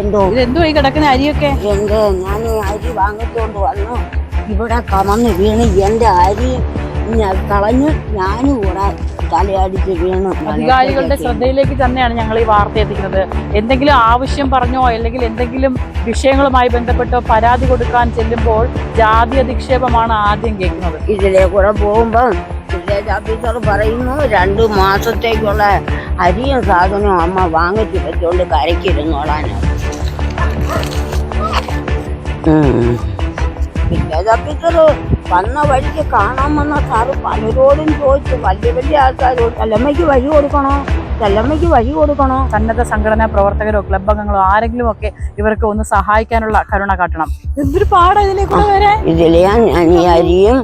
എന്തോ ഇതെന്തോ ഈ കിടക്കുന്ന അരിയൊക്കെ? എന്തോ ഞാൻ അരി വാങ്ങിച്ചുകൊണ്ട് വന്നു. ഇവിടെ കമന്ന് വീണ് എന്റെ അരി കളഞ്ഞ്. ഞാനും കൂടെ തലയടിച്ച് വീണു. അധികാരികളുടെ ശ്രദ്ധയിലേക്ക് തന്നെയാണ് ഞങ്ങൾ ഈ വാർത്ത എത്തിക്കുന്നത്. എന്തെങ്കിലും ആവശ്യം പറഞ്ഞോ അല്ലെങ്കിൽ എന്തെങ്കിലും വിഷയങ്ങളുമായി ബന്ധപ്പെട്ടോ പരാതി കൊടുക്കാൻ ചെല്ലുമ്പോൾ ജാതി അധിക്ഷേപമാണ് ആദ്യം കേൾക്കുന്നത്. ഇതിലെ കൂടെ പോകുമ്പോൾ വില്ലേജ് ഓഫീസർ പറയുന്നു രണ്ടു മാസത്തേക്കുള്ള അരിയും സാധനവും അമ്മ വാങ്ങിച്ചു വെച്ചോണ്ട് കരക്കിരുന്നോളാന് വില്ലേജ് തപ്പിച്ചത് വന്ന വഴിക്ക് കാണാൻ വന്ന സാറ് പലരോടും ചോദിച്ചു. വലിയ വലിയ ആൾക്കാരോട് ചെല്ലമ്മയ്ക്ക് വഴി കൊടുക്കണോ? ചെല്ലമ്മയ്ക്ക് വഴി കൊടുക്കണോ? സന്നദ്ധ സംഘടനാ പ്രവർത്തകരോ ക്ലബ് അംഗങ്ങളോ ആരെങ്കിലും ഒക്കെ ഇവർക്ക് ഒന്ന് സഹായിക്കാനുള്ള കരുണ കാട്ടണം. എന്തൊരു പാടാ ഇതിലേക്കൂടെ വരെ ഇതിലെ അരിയും